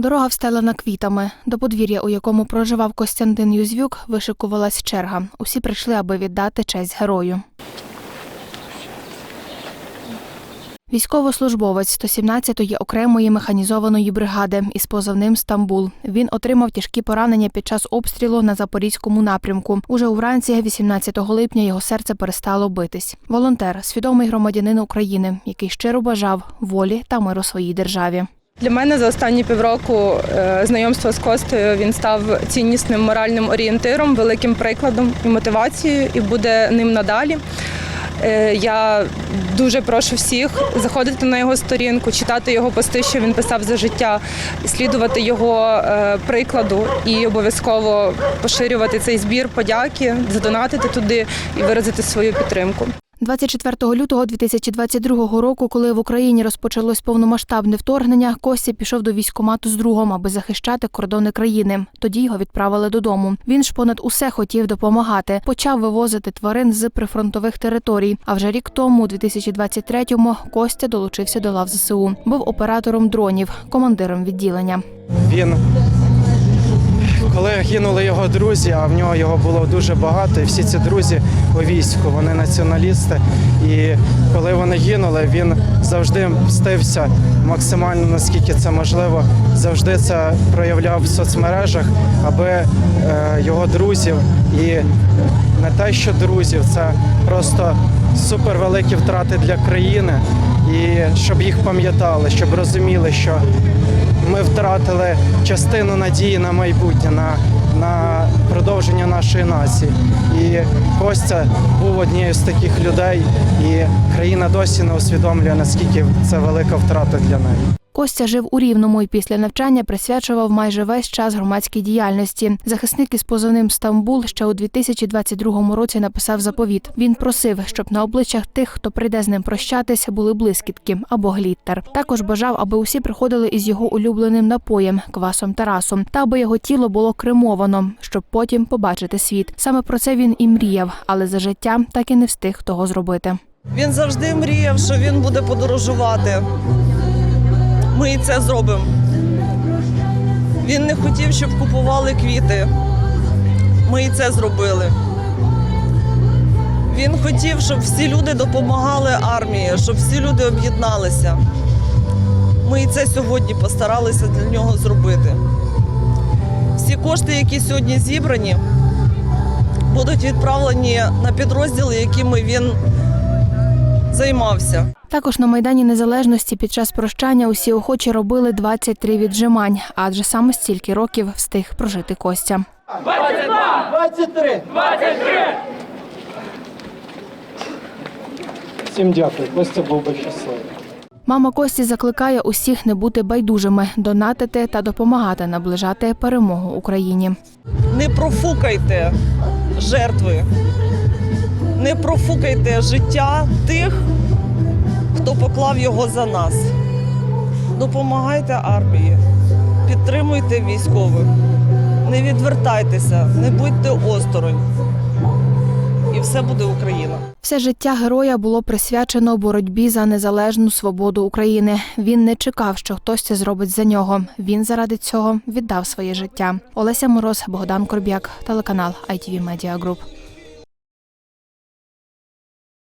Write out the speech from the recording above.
Дорога встелена квітами. До подвір'я, у якому проживав Костянтин Юзвюк, вишикувалась черга. Усі прийшли, аби віддати честь герою. Військовослужбовець 117-ї окремої механізованої бригади із позивним Стамбул. Він отримав тяжкі поранення під час обстрілу на запорізькому напрямку. Уже увранці, 18 липня, його серце перестало битись. Волонтер, свідомий громадянин України, який щиро бажав волі та миру своїй державі. Для мене за останні півроку е, знайомство з Костею він став ціннісним моральним орієнтиром, великим прикладом і мотивацією, і буде ним надалі. Е, Я дуже прошу всіх заходити на його сторінку, читати його пости, що він писав за життя, слідувати його е, прикладу і обов'язково поширювати цей збір подяки, задонатити туди і виразити свою підтримку. 24 лютого 2022 року, коли в Україні розпочалось повномасштабне вторгнення, Костя пішов до військкомату з другом, аби захищати кордони країни. Тоді його відправили додому. Він ж понад усе хотів допомагати. Почав вивозити тварин з прифронтових територій. А вже рік тому, у 2023-му, Костя долучився до лав ЗСУ. Був оператором дронів, командиром відділення. Він, коли гинули його друзі, а в нього його було дуже багато, і всі ці друзі у війську, вони націоналісти. І коли вони гинули, він завжди мстився максимально наскільки це можливо. Завжди це проявляв в соцмережах, аби е, його друзів і не те, що друзів, це просто супервеликі втрати для країни, і щоб їх пам'ятали, щоб розуміли, що ми втратили частину надії на майбутнє, на, на продовження нашої нації. І Костя був однією з таких людей, і країна досі не усвідомлює, наскільки це велика втрата для неї. Костя жив у Рівному і після навчання присвячував майже весь час громадській діяльності. Захисник із позивним Стамбул ще у 2022 році написав заповіт. Він просив, щоб на обличчях тих, хто прийде з ним прощатись, були блискітки або гліттер. Також бажав, аби усі приходили із його улюбленим напоєм квасом Тарасом, та аби його тіло було кремовано, щоб потім побачити світ. Саме про це він і мріяв, але за життя так і не встиг того зробити. Він завжди мріяв, що він буде подорожувати. Ми це зробимо. Він не хотів, щоб купували квіти. Ми і це зробили. Він хотів, щоб всі люди допомагали армії, щоб всі люди об'єдналися. Ми і це сьогодні постаралися для нього зробити. Всі кошти, які сьогодні зібрані, будуть відправлені на підрозділи, якими він займався. Також на майдані незалежності під час прощання усі охочі робили 23 віджимань, адже саме стільки років встиг прожити Костя. 23! 23! Всім дякую. Костя був би щасливий. Мама Кості закликає усіх не бути байдужими, донатити та допомагати наближати перемогу Україні. Не профукайте жертви, не профукайте життя тих, поклав його за нас. Допомагайте армії, підтримуйте військових, не відвертайтеся, не будьте осторонь. І все буде Україна. Все життя героя було присвячено боротьбі за незалежну свободу України. Він не чекав, що хтось це зробить за нього. Він заради цього віддав своє життя. Олеся Мороз, Богдан Корб'як, телеканал ITV Media Group.